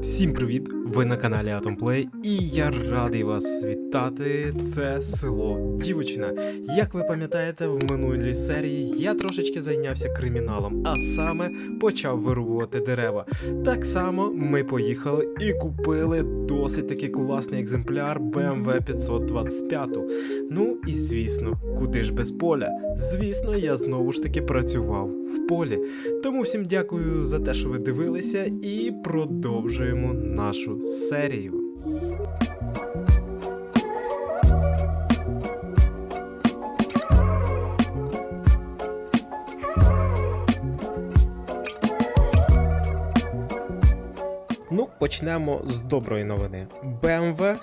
Всім привіт! Ви на каналі Atomplay і я радий вас вітати. Це село Дівочина. Як ви пам'ятаєте, в минулій серії я трошечки зайнявся криміналом, а саме почав вирубувати дерева. Так само ми поїхали і купили досить таки класний екземпляр BMW 525. Ну і звісно, куди ж без поля? Звісно, я знову ж таки працював в полі. Тому всім дякую за те, що ви дивилися, і продовжуємо нашу серію. Ну, почнемо з доброї новини. BMW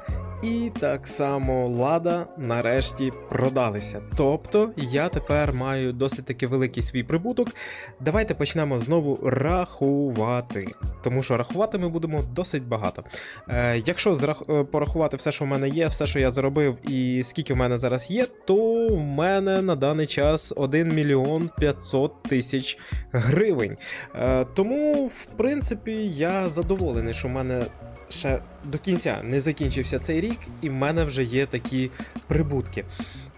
і так само Лада нарешті продалися. Тобто я тепер маю досить таки великий свій прибуток. Давайте почнемо знову рахувати. Тому що рахувати ми будемо досить багато. Е, якщо зрах... е, порахувати все, що в мене є, все, що я заробив, і скільки в мене зараз є, то в мене на даний час 1 мільйон 500 тисяч гривень. Е, тому, в принципі, я задоволений, що в мене ще до кінця не закінчився цей рік, і в мене вже є такі прибутки.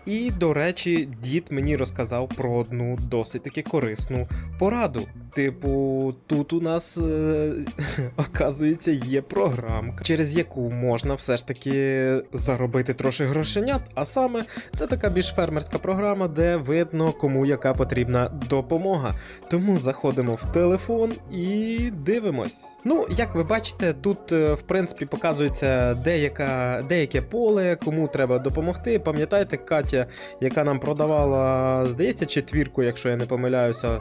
І, до речі, дід мені розказав про одну досить таки корисну пораду. Типу, тут у нас, е, оказується, є програмка, через яку можна все ж таки заробити трошки грошенят. А саме це така більш фермерська програма, де видно, кому яка потрібна допомога. Тому заходимо в телефон і дивимось. Ну, як ви бачите, тут е, в принципі показується деяка, деяке поле, кому треба допомогти. Пам'ятаєте, Катя, яка нам продавала, здається, четвірку, якщо я не помиляюся.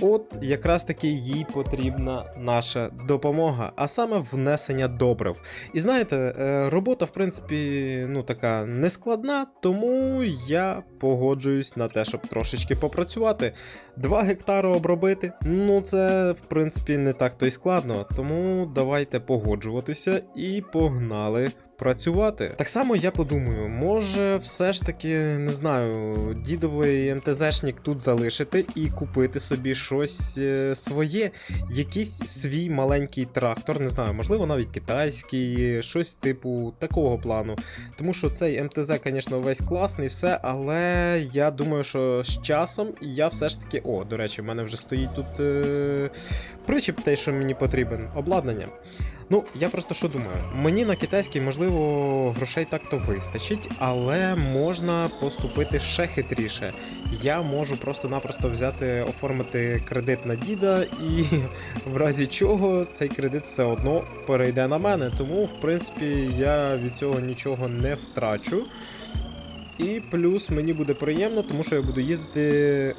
От якраз таки їй потрібна наша допомога, а саме внесення добрив. І знаєте, е, робота, в принципі, ну така нескладна, тому я погоджуюсь на те, щоб трошечки попрацювати. Два гектари обробити, ну це в принципі не так то й складно. Тому давайте погоджуватися і погнали. Працювати. Так само я подумаю, може все ж таки, не знаю, дідовий МТЗшник тут залишити і купити собі щось е, своє, якийсь свій маленький трактор, не знаю, можливо, навіть китайський, щось типу такого плану. Тому що цей МТЗ, звісно, весь класний, все, але я думаю, що з часом я все ж таки. О, до речі, в мене вже стоїть тут е... причіп, те, що мені потрібен, обладнання. Ну, я просто що думаю, мені на китайський, можливо, грошей так-то вистачить, але можна поступити ще хитріше. Я можу просто-напросто взяти, оформити кредит на діда, і в разі чого цей кредит все одно перейде на мене. Тому, в принципі, я від цього нічого не втрачу. І плюс мені буде приємно, тому що я буду їздити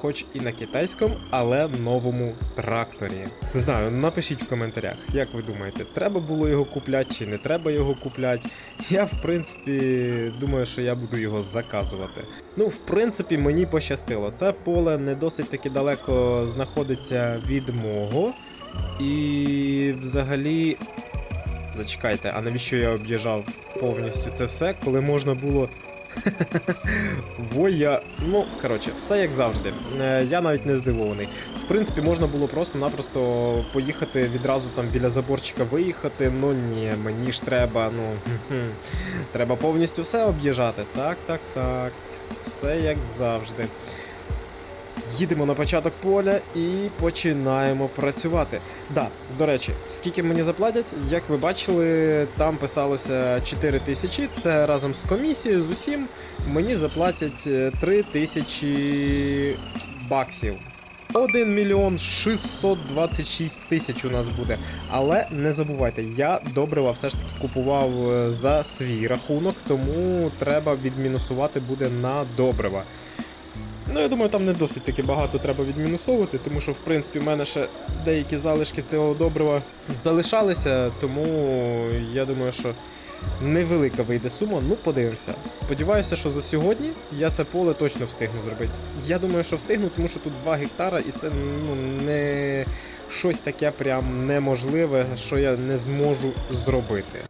хоч і на китайському, але новому тракторі. Не знаю, напишіть в коментарях, як ви думаєте, треба було його купляти чи не треба його купляти. Я, в принципі, думаю, що я буду його заказувати. Ну, в принципі, мені пощастило. Це поле не досить таки далеко знаходиться від мого. І взагалі. Зачекайте, а навіщо я об'їжджав повністю це все, коли можна було Воя. Ну, коротше, все як завжди. Е, Я навіть не здивований. В принципі, можна було просто-напросто поїхати відразу там біля заборчика виїхати. Ну ні, мені ж треба, ну. Треба повністю все об'їжджати. Так, так, так. Все як завжди. Їдемо на початок поля і починаємо працювати. Да, до речі, скільки мені заплатять, як ви бачили, там писалося 4 тисячі. Це разом з комісією, з усім мені заплатять 3 тисячі баксів. 1 мільйон 626 тисяч у нас буде. Але не забувайте, я добрива все ж таки купував е, за свій рахунок, тому треба відмінусувати буде на добрива. Ну, я думаю, там не досить таки багато треба відмінусовувати, тому що, в принципі, в мене ще деякі залишки цього добрива залишалися, тому я думаю, що невелика вийде сума. Ну, подивимося. Сподіваюся, що за сьогодні я це поле точно встигну зробити. Я думаю, що встигну, тому що тут 2 гектара, і це ну, не щось таке прям неможливе, що я не зможу зробити.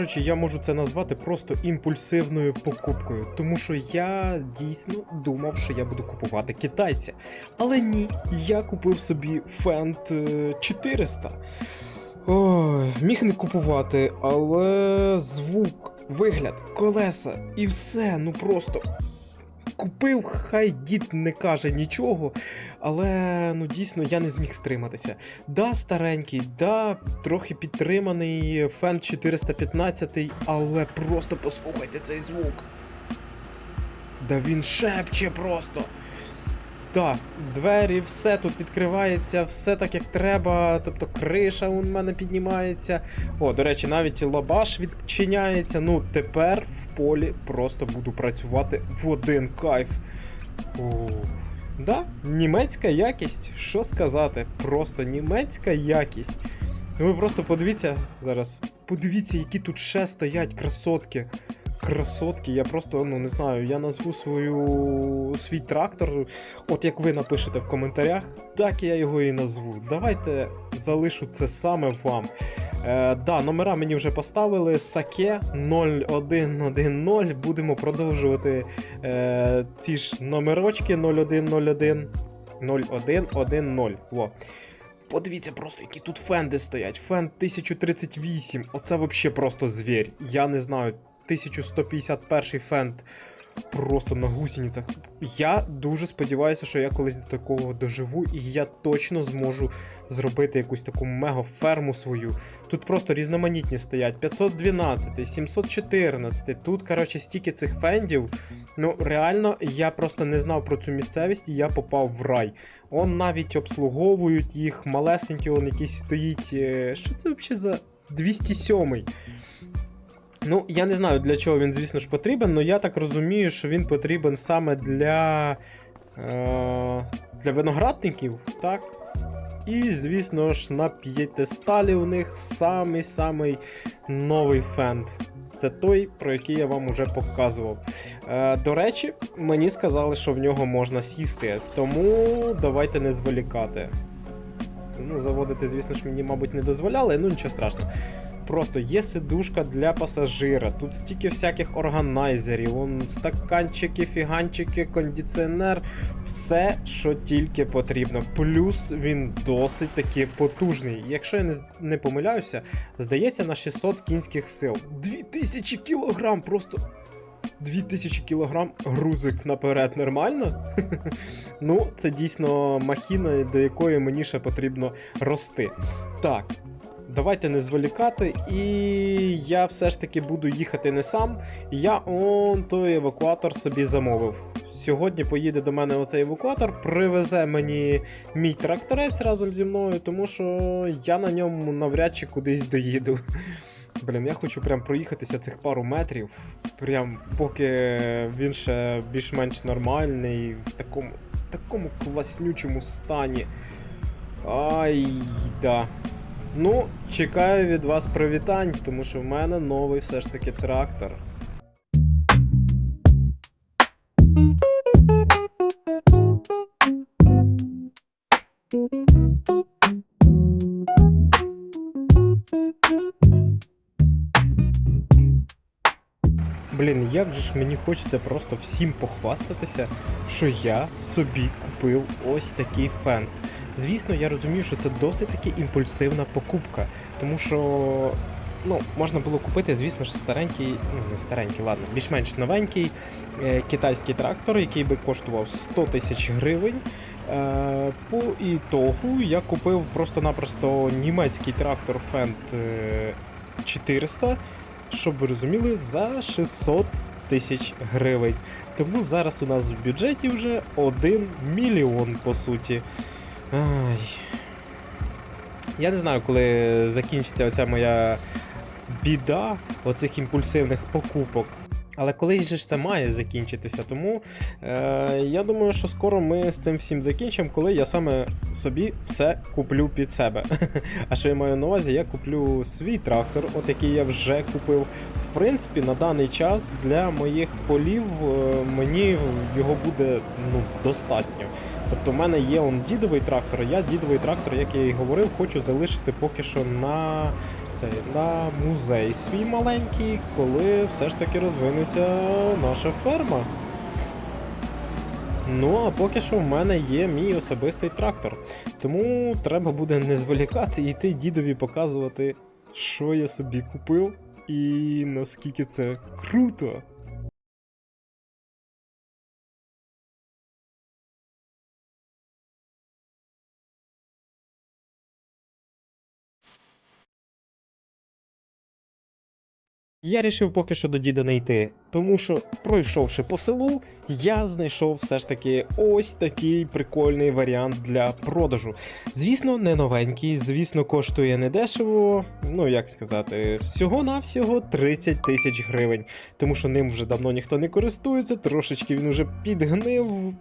кажучи, я можу це назвати просто імпульсивною покупкою, тому що я дійсно думав, що я буду купувати китайця. Але ні, я купив собі Fendt е, 400. Ой, міг не купувати, але звук, вигляд, колеса і все, ну просто. Купив, хай дід не каже нічого, але ну дійсно я не зміг стриматися. Да, старенький, да, трохи підтриманий Фен 415, але просто послухайте цей звук. Да він шепче просто. Так, двері, все тут відкривається, все так як треба. Тобто криша у мене піднімається. О, до речі, навіть лабаш відчиняється. Ну, тепер в полі просто буду працювати в один кайф. О, да, німецька якість, що сказати? Просто німецька якість. Ви просто подивіться зараз. Подивіться, які тут ще стоять красотки. Красотки, я просто ну не знаю, я назву свою свій трактор. От як ви напишете в коментарях, так я його і назву. Давайте залишу це саме вам. Е, да, номера мені вже поставили. Саке 0110. Будемо продовжувати е, ці ж номерочки 0101 0110. Во. Подивіться просто, які тут фенди стоять. Фенд 1038. Оце взагалі просто звір. Я не знаю. 1151 фенд просто на гусеницях. Я дуже сподіваюся, що я колись до такого доживу, і я точно зможу зробити якусь таку мега-ферму свою. Тут просто різноманітні стоять. 512, 714. Тут, коротше, стільки цих фендів. Ну, реально, я просто не знав про цю місцевість, і я попав в рай. Он навіть обслуговують їх, малесенький, он якийсь стоїть. е, Що це взагалі за 207-й? Ну, я не знаю, для чого він, звісно ж, потрібен, але я так розумію, що він потрібен саме для. Е, для виноградників, так? І, звісно ж, на п'єтесталі у них самий-самий новий фенд. Це той, про який я вам уже показував. Е, до речі, мені сказали, що в нього можна сісти, тому давайте не зволікати. Ну, заводити, звісно ж, мені, мабуть, не дозволяли, ну нічого страшного. Просто є сидушка для пасажира, тут стільки всяких органайзерів, вон стаканчики, фіганчики, кондиціонер, все, що тільки потрібно. Плюс він досить таки потужний. Якщо я не, не помиляюся, здається на 600 кінських сил. 2000 кілограм, просто 2000 кілограм грузик наперед нормально? ну, це дійсно махіна, до якої мені ще потрібно рости. Так. Давайте не зволікати, і я все ж таки буду їхати не сам. Я он той евакуатор собі замовив. Сьогодні поїде до мене оцей евакуатор, привезе мені мій тракторець разом зі мною, тому що я на ньому навряд чи кудись доїду. Блін, я хочу прям проїхатися цих пару метрів, прям поки він ще більш-менш нормальний, в такому, такому класнючому стані. Ай, да. Ну, чекаю від вас привітань, тому що в мене новий все ж таки трактор. Блін, як же ж мені хочеться просто всім похвастатися, що я собі купив ось такий фенд. Звісно, я розумію, що це досить таки імпульсивна покупка, тому що ну, можна було купити, звісно ж, старенький, ну не старенький, ладно, більш-менш новенький е, китайський трактор, який би коштував 100 тисяч гривень. Е, по ітогу я купив просто-напросто німецький трактор Fendt е, 400, щоб ви розуміли, за 600 тисяч гривень. Тому зараз у нас в бюджеті вже 1 мільйон по суті. Ай. Я не знаю, коли закінчиться оця моя біда оцих імпульсивних покупок. Але колись же ж це має закінчитися. Тому е, я думаю, що скоро ми з цим всім закінчимо, коли я саме собі все куплю під себе. А що я маю на увазі, я куплю свій трактор, от який я вже купив. В принципі, на даний час для моїх полів е, мені його буде ну, достатньо. Тобто, в мене є он дідовий трактор, я дідовий трактор, як я і говорив, хочу залишити поки що на цей на музей свій маленький, коли все ж таки розвинеться наша ферма. Ну, а поки що в мене є мій особистий трактор. Тому треба буде не зволікати і йти дідові показувати, що я собі купив і наскільки це круто. Я рішив поки що до діда не йти, тому що, пройшовши по селу, я знайшов все ж таки ось такий прикольний варіант для продажу. Звісно, не новенький, звісно, коштує недешево. Ну як сказати, всього-навсього 30 тисяч гривень, тому що ним вже давно ніхто не користується, трошечки він уже підгнив.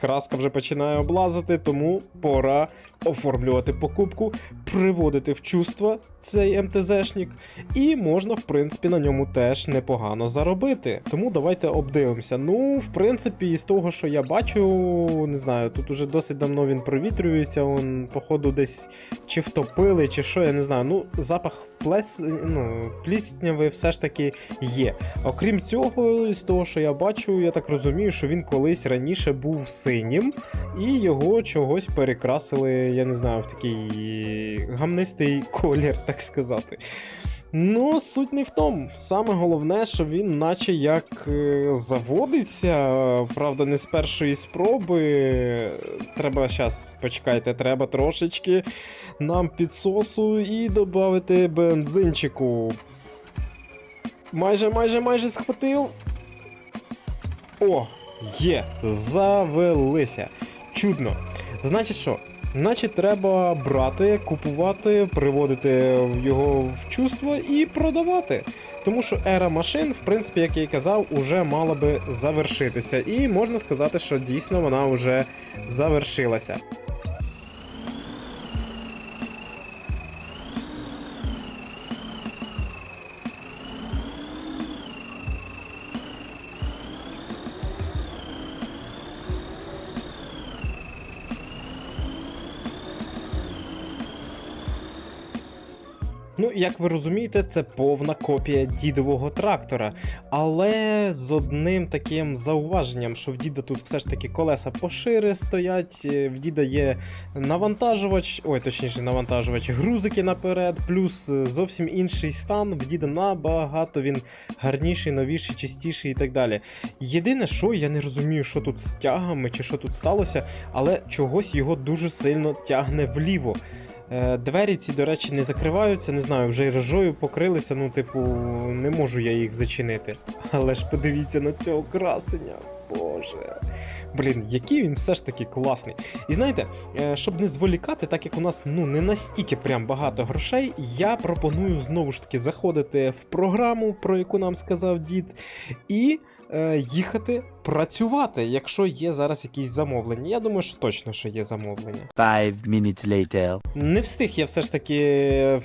Краска вже починає облазити, тому пора оформлювати покупку, приводити в чувство цей МТЗшник, і можна, в принципі, на ньому теж непогано заробити. Тому давайте обдивимося. Ну, в принципі, із того, що я бачу, не знаю, тут уже досить давно він провітрюється, он, походу, десь чи втопили, чи що, я не знаю. Ну, запах плес, ну, плісняви все ж таки є. Окрім цього, з того, що я бачу, я так розумію, що він колись раніше був синім, і його чогось перекрасили, я не знаю, в такий гамнистий колір, так сказати. Ну, суть не в тому. Саме головне, що він наче як е, заводиться, правда, не з першої спроби. Треба зараз, почекайте, треба трошечки нам підсосу і додати бензинчику. Майже, майже, майже схватив. О, є, завелися. Чудно. Значить що? Значить, треба брати, купувати, приводити його в чувство і продавати. Тому що ера машин, в принципі, як я і казав, уже мала би завершитися. І можна сказати, що дійсно вона вже завершилася. Ну, як ви розумієте, це повна копія дідового трактора. Але з одним таким зауваженням, що в діда тут все ж таки колеса пошире стоять, е, в діда є навантажувач, ой, точніше, навантажувач, грузики наперед, плюс е, зовсім інший стан. В діда набагато він гарніший, новіший, чистіший і так далі. Єдине, що я не розумію, що тут з тягами чи що тут сталося, але чогось його дуже сильно тягне вліво. Е, Двері ці, до речі, не закриваються, не знаю, вже й рожою покрилися, ну, типу, не можу я їх зачинити. Але ж подивіться на цього красення. Боже. Блін, який він все ж таки класний. І знаєте, е, щоб не зволікати, так як у нас ну не настільки прям багато грошей, я пропоную знову ж таки заходити в програму, про яку нам сказав дід, і е, їхати працювати, якщо є зараз якісь замовлення. Я думаю, що точно що є замовлення. Five minutes later. Не встиг я все ж таки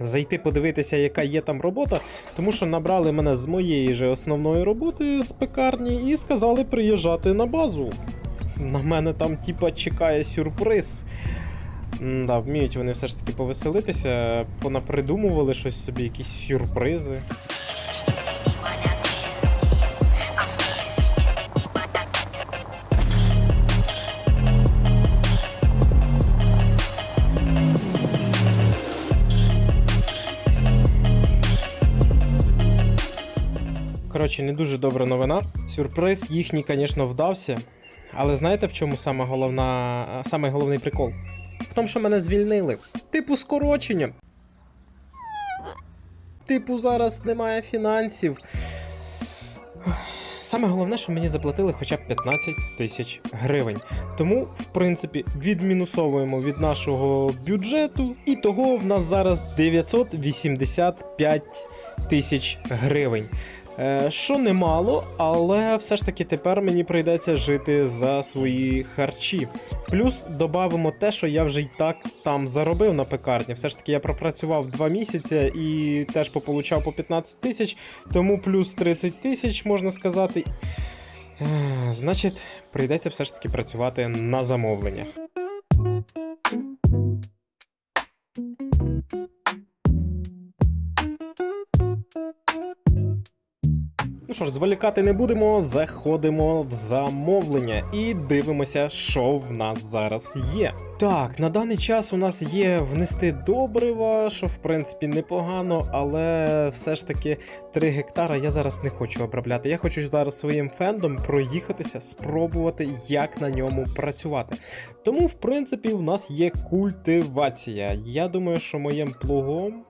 зайти подивитися, яка є там робота, тому що набрали мене з моєї же основної роботи з пекарні і сказали приїжджати на базу. На мене там, типа, чекає сюрприз. Да, вміють вони все ж таки повеселитися, понапридумували щось собі, якісь сюрпризи. Коротше, не дуже добра новина. Сюрприз їхній, звісно, вдався. Але знаєте, в чому саме головна, саме головний прикол? В тому, що мене звільнили. Типу скорочення. Типу, зараз немає фінансів. Саме головне, що мені заплатили хоча б 15 тисяч гривень. Тому, в принципі, відмінусовуємо від нашого бюджету, і того в нас зараз 985 тисяч гривень. Е, що немало, але все ж таки тепер мені прийдеться жити за свої харчі. Плюс додамо те, що я вже й так там заробив на пекарні. Все ж таки я пропрацював 2 місяці і теж пополучав по 15 тисяч, тому плюс 30 тисяч можна сказати. Е, Значить, прийдеться все ж таки працювати на замовлення. Що ж, зволікати не будемо, заходимо в замовлення і дивимося, що в нас зараз є. Так, на даний час у нас є внести добрива, що в принципі непогано, але все ж таки 3 гектара я зараз не хочу обробляти. Я хочу зараз своїм фендом проїхатися, спробувати, як на ньому працювати. Тому, в принципі, в нас є культивація. Я думаю, що моїм плугом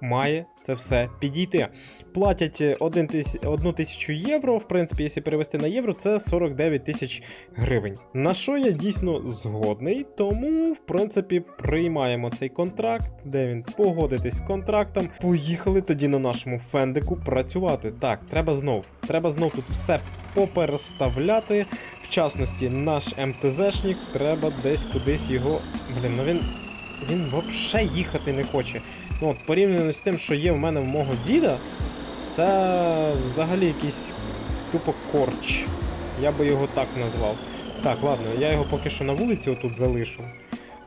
має це все підійти. Платять 1 тис... 1 тисячу євро. В принципі, якщо перевести на євро, це 49 тисяч гривень. На що я дійсно згодний, тому, в принципі, приймаємо цей контракт, де він погодитись з контрактом. Поїхали тоді на нашому фендику працювати. Так, треба знов. Треба знов тут все попереставляти. В частності, наш МТЗшник, треба десь кудись його. Блін, ну він. Він взагалі їхати не хоче. Ну, от, порівняно з тим, що є в мене в мого діда, це взагалі якийсь тупо корч. Я би його так назвав. Так, ладно, я його поки що на вулиці отут залишу.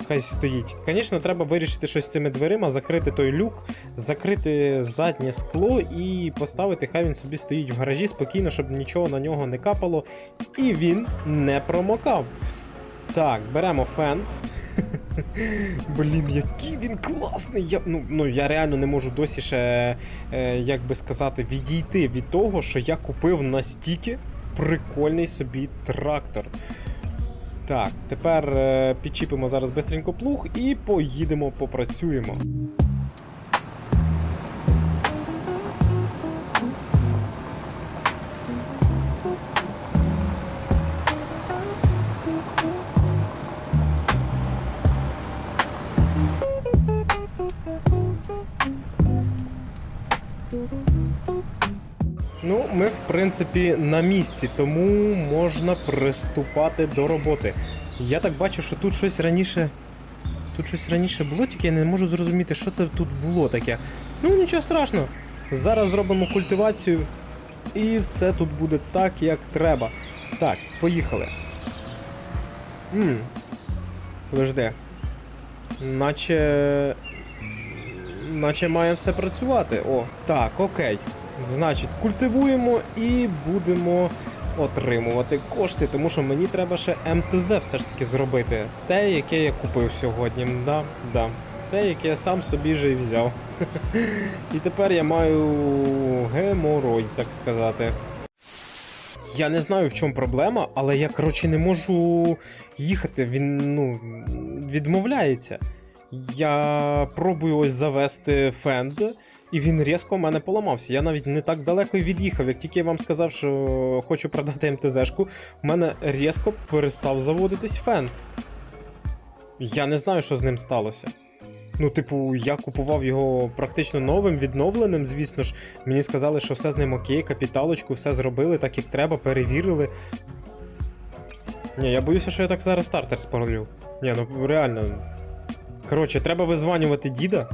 Хай стоїть. Звісно, треба вирішити щось з цими дверима, закрити той люк, закрити заднє скло і поставити, хай він собі стоїть в гаражі спокійно, щоб нічого на нього не капало. І він не промокав. Так, беремо фент. Блін, який він класний! Я, ну, ну, я реально не можу досі ще, е, як би сказати, відійти від того, що я купив настільки прикольний собі трактор. Так, тепер е, підчіпимо зараз бистренько плуг і поїдемо попрацюємо. Ну, ми, в принципі, на місці, тому можна приступати до роботи. Я так бачу, що тут щось раніше. Тут щось раніше було, тільки я не можу зрозуміти, що це тут було таке. Ну, нічого страшного. Зараз зробимо культивацію, і все тут буде так, як треба. Так, поїхали. Ммм. Подожди. Наче. Наче має все працювати. О, так, окей. Значить, культивуємо і будемо отримувати кошти, тому що мені треба ще МТЗ все ж таки зробити. Те, яке я купив сьогодні. Да, да. Те, яке я сам собі же і взяв. І тепер я маю геморой, так сказати. Я не знаю, в чому проблема, але я, коротше, не можу їхати. Він ну, відмовляється. Я пробую ось завести фенд, і він різко в мене поламався. Я навіть не так далеко від'їхав. Як тільки я вам сказав, що хочу продати МТЗшку, в мене різко перестав заводитись фенд. Я не знаю, що з ним сталося. Ну, типу, я купував його практично новим, відновленим, звісно ж. Мені сказали, що все з ним окей, капіталочку, все зробили, так як треба, перевірили. Ні, я боюся, що я так зараз стартер спалю. Ні, ну реально. Коротше, треба визванювати діда.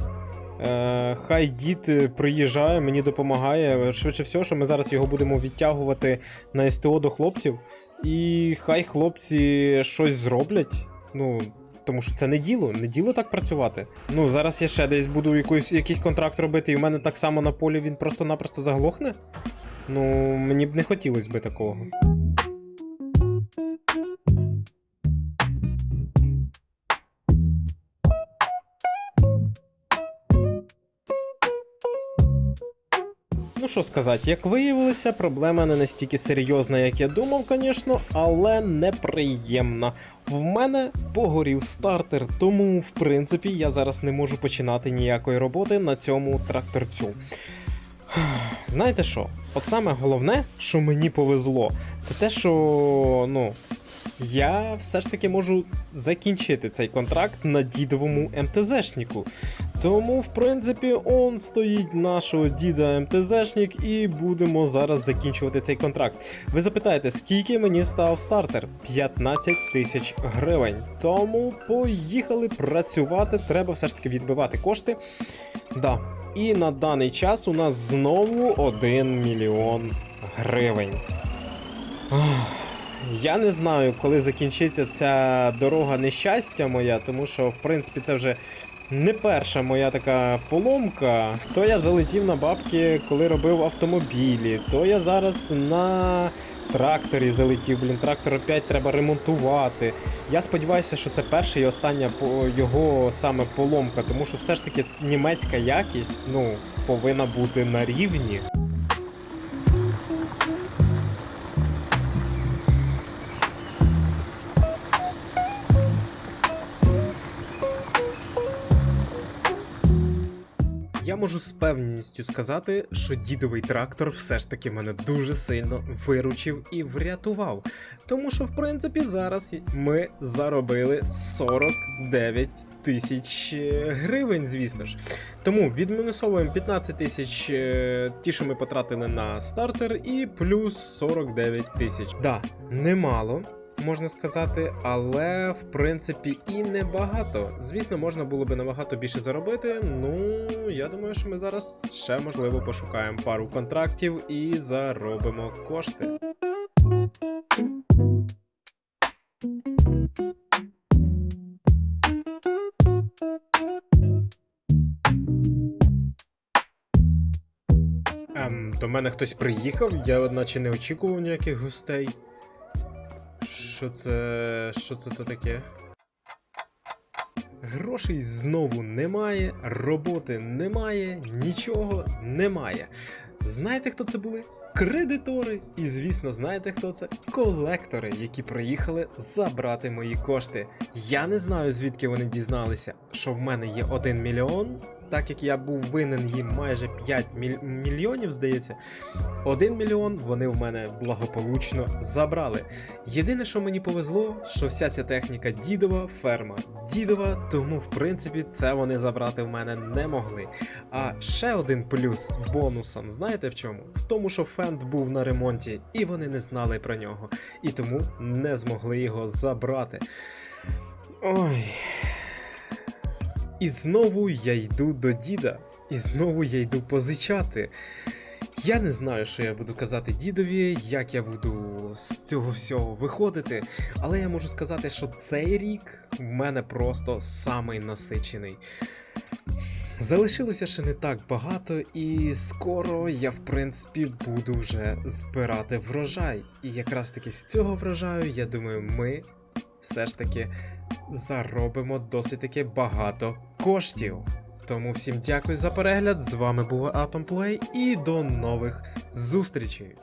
Е, хай дід е, приїжджає, мені допомагає. Швидше всього, що ми зараз його будемо відтягувати на СТО до хлопців. І хай хлопці щось зроблять. Ну, тому що це не діло, не діло так працювати. Ну, зараз я ще десь буду якийсь, якийсь контракт робити, і в мене так само на полі він просто-напросто заглохне. Ну, мені б не хотілося би такого. Що сказати, як виявилося, проблема не настільки серйозна, як я думав, звісно, але неприємна. В мене погорів стартер, тому в принципі я зараз не можу починати ніякої роботи на цьому тракторцю. Знаєте що? От саме головне, що мені повезло, це те, що ну. Я все ж таки можу закінчити цей контракт на дідовому МТЗшнику. Тому, в принципі, он стоїть нашого діда МТЗшник, і будемо зараз закінчувати цей контракт. Ви запитаєте, скільки мені став стартер? 15 тисяч гривень. Тому поїхали працювати. Треба все ж таки відбивати кошти. Да. І на даний час у нас знову 1 мільйон гривень. Я не знаю, коли закінчиться ця дорога нещастя моя, тому що, в принципі, це вже не перша моя така поломка. То я залетів на бабки, коли робив автомобілі, то я зараз на тракторі залетів. Блін, трактор опять треба ремонтувати. Я сподіваюся, що це перша і остання його саме поломка, тому що все ж таки німецька якість ну, повинна бути на рівні. Можу з певністю сказати, що дідовий трактор все ж таки мене дуже сильно виручив і врятував. Тому що, в принципі, зараз ми заробили 49 тисяч е, гривень, звісно ж. Тому відмінусовуємо 15 тисяч е, ті, що ми потратили на стартер, і плюс 49 тисяч. Да, немало. Можна сказати, але в принципі і небагато. Звісно, можна було би набагато більше заробити. Ну, я думаю, що ми зараз ще можливо пошукаємо пару контрактів і заробимо кошти. Ем, до мене хтось приїхав, я наче не очікував ніяких гостей. Що це. що це то таке? Грошей знову немає, роботи немає, нічого немає. Знаєте, хто це були? Кредитори. І, звісно, знаєте, хто це? Колектори, які приїхали забрати мої кошти. Я не знаю, звідки вони дізналися, що в мене є 1 мільйон. Так як я був винен їм майже 5 міль- мільйонів, здається, 1 мільйон вони в мене благополучно забрали. Єдине, що мені повезло, що вся ця техніка дідова, ферма дідова, тому в принципі це вони забрати в мене не могли. А ще один плюс бонусом, знаєте в чому? В тому, що фенд був на ремонті, і вони не знали про нього, і тому не змогли його забрати. Ой. І знову я йду до діда, і знову я йду позичати. Я не знаю, що я буду казати дідові, як я буду з цього всього виходити, але я можу сказати, що цей рік в мене просто самий насичений. Залишилося ще не так багато, і скоро я, в принципі, буду вже збирати врожай. І якраз таки з цього врожаю, я думаю, ми все ж таки заробимо досить таки багато коштів. Тому всім дякую за перегляд. З вами був Atomplay і до нових зустрічей.